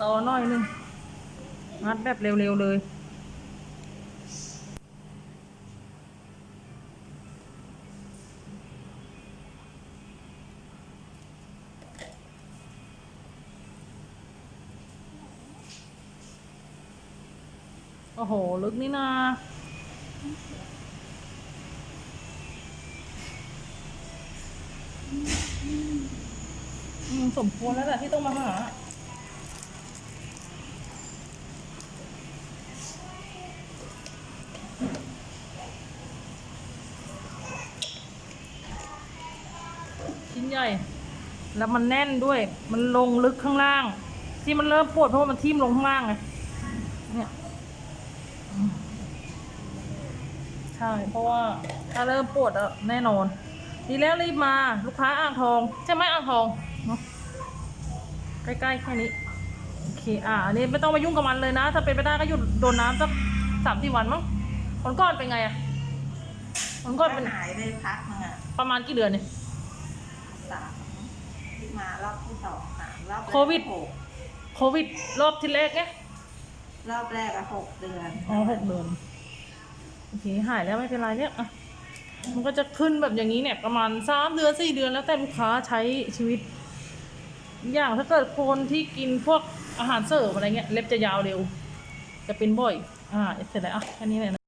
ต่อน่อยนึงงัดแบบเร็วๆเลยโอ้โห ลึกนี่นาสมควรแล้วแหละที่ต้องมาหา ชิ้นใหญ่ แล้วมันแน่นด้วย มันลงลึกข้างล่าง ที่มันเริ่มปวดเพราะว่ามันทิ่มลงข้างล่างไงเนี่ยอืมใช่เพราะว่าถ้าเริ่มปวดอะแน่นอน ดีแล้วรีบมาลูกค้าอ่างทอง ใช่ไหมอ่างทองเนอะใกล้ๆแค่นี้โอเคอ่าอันนี้ไม่ต้องมายุ่งกับมันเลยนะ ถ้าเป็นไปได้ก็หยุดโดนน้ำสักสามสี่วันมั้งคนก่อนเป็นไงอะคนก่อนเป็นหายไปพักนึงอะประมาณกี่เดือนเนี่ย สามที่มารอบที่สองสามรอบแรกโควิด หกโควิดรอบที่แรกไงรอบแรกอะหกเดือนอ๋อหกเดือนโอเคหายแล้วไม่เป็นไรเนี่ยอะมันก็จะขึ้นแบบอย่างนี้เนี่ยประมาณสามเดือนสี่เดือนแล้วแต่ลูกค้าใช้ชีวิต อย่างถ้าเกิดคนที่กินพวกอาหารเสริมอะไรเงี้ยเล็บจะยาวเร็ว จะเป็นบ่อย อ่าเสร็จแล้วอะแค่นี้เลยนะ